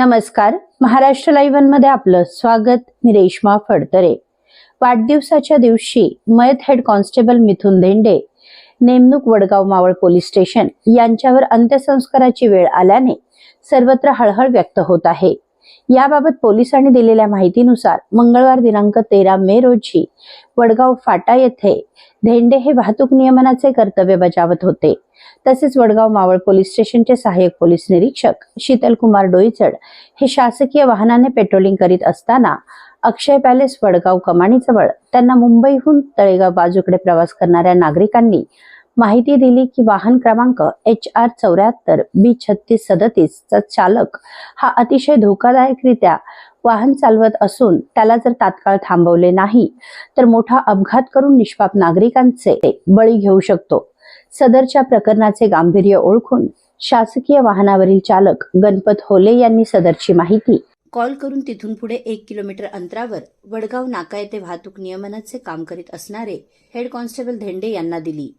नमस्कार. महाराष्ट्र लाईव्हमध्ये आपलं स्वागत. मी रेश्मा फडतरे. वाढदिवसाच्या दिवशी मयत हेड कॉन्स्टेबल मिथुन धेंडे नेमणूक वडगाव मावळ पोलीस स्टेशन यांच्यावर अंत्यसंस्काराची वेळ आल्याने सर्वत्र हळहळ व्यक्त होत आहे. याबाबत पोलिसांनी दिलेल्या माहितीनुसार मंगळवार दिनांक तेरा मे रोजी वडगाव फाटा येथे धेंडे हे वाहतूक नियमनाचे कर्तव्य बजावत होते. तसेच वडगाव मावळ पोलीस स्टेशनचे सहाय्यक पोलीस निरीक्षक शीतल कुमार डोईचड हे शासकीय वाहनाने पेट्रोलिंग करीत असताना अक्षय पॅलेस वडगाव कमाणीजवळ त्यांना मुंबईहून तळेगाव बाजूकडे प्रवास करणाऱ्या नागरिकांनी माहिती दिली की वाहन क्रमांक एच आर चौऱ्याहत्तर बी छत्तीस सदतीस चा चालक हा अतिशय धोकादायकरित्या वाहन चालवत असून त्याला जर तात्काळ थांबवले नाही तर मोठा अपघात करून निष्पाप नागरिकांचे बळी घेऊ शकतो. सदरच्या प्रकरणाचे गांभीर्य ओळखून शासकीय वाहनावरील चालक गणपत होले यांनी सदरची माहिती कॉल करून तिथून पुढे एक किलोमीटर अंतरावर वडगाव नाका येथे वाहतूक नियमनाचे काम करीत असणारे हेड कॉन्स्टेबल धेंडे यांना दिली.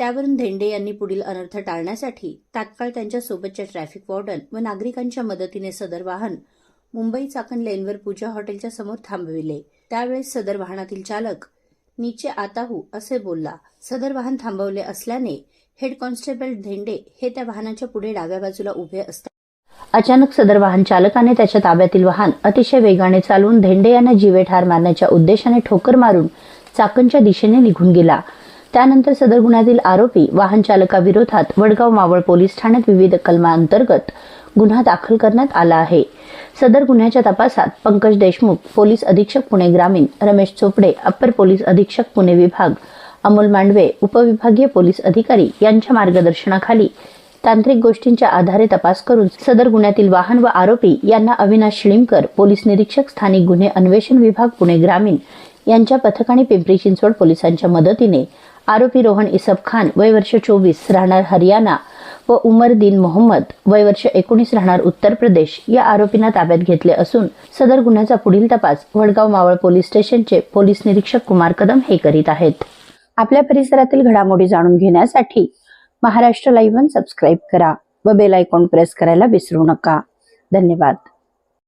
त्यावरून धेंडे यांनी पुढील अनर्थ टाळण्यासाठी तात्काळ त्यांच्या सोबतच्या ट्रॅफिक वॉर्डन व नागरिकांच्या मदतीने सदर वाहन मुंबई चाकण लेनवर पूजा हॉटेलच्या समोर थांबविले. त्यावेळेस सदर वाहनातील चालक नीचे आताहू असे बोलला. सदर वाहन थांबवले असल्याने हेड कॉन्स्टेबल धेंडे हे त्या वाहनाच्या पुढे डाव्या बाजूला उभे असतात अचानक सदर वाहन चालकाने त्याच्या ताब्यातील वाहन अतिशय वेगाने चालवून धेंडे यांना जीवे ठार मारण्याच्या उद्देशाने ठोकर मारून चाकणच्या दिशेने निघून गेला. त्यानंतर सदर गुन्ह्यातील आरोपी वाहन चालकाविरोधात वडगाव मावळ पोलीस ठाण्यात विविध कलमांतर्गत गुन्हा दाखल करण्यात आला आहे. सदर गुन्ह्याच्या तपासात पंकज देशमुख पोलीस अधीक्षक पुणे ग्रामीण रमेश चोपडे अप्पर पोलीस अधीक्षक पुणे विभाग अमोल मांडवे उपविभागीय पोलीस अधिकारी यांच्या मार्गदर्शनाखाली तांत्रिक गोष्टींच्या आधारे तपास करून सदर गुन्ह्यातील वाहन व आरोपी यांना अविनाश शिळीमकर पोलीस निरीक्षक स्थानिक गुन्हे अन्वेषण विभाग पुणे ग्रामीण यांच्या पथकाने पिंपरी चिंचवड पोलिसांच्या मदतीने आरोपी रोहन इसब खान वय वर्ष चोवीस राहणार हरियाणा व उमर दिन मोहम्मद वय वर्ष एकोणीस राहणार उत्तर प्रदेश या आरोपींना ताब्यात घेतले असून सदर गुन्ह्याचा पुढील तपास वडगाव मावळ पोलीस स्टेशनचे पोलीस निरीक्षक कुमार कदम हे करीत आहेत. आपल्या परिसरातील घडामोडी जाणून घेण्यासाठी महाराष्ट्र लाईव्ह सबस्क्राईब करा व बेल आयकॉन प्रेस करायला विसरू नका. धन्यवाद.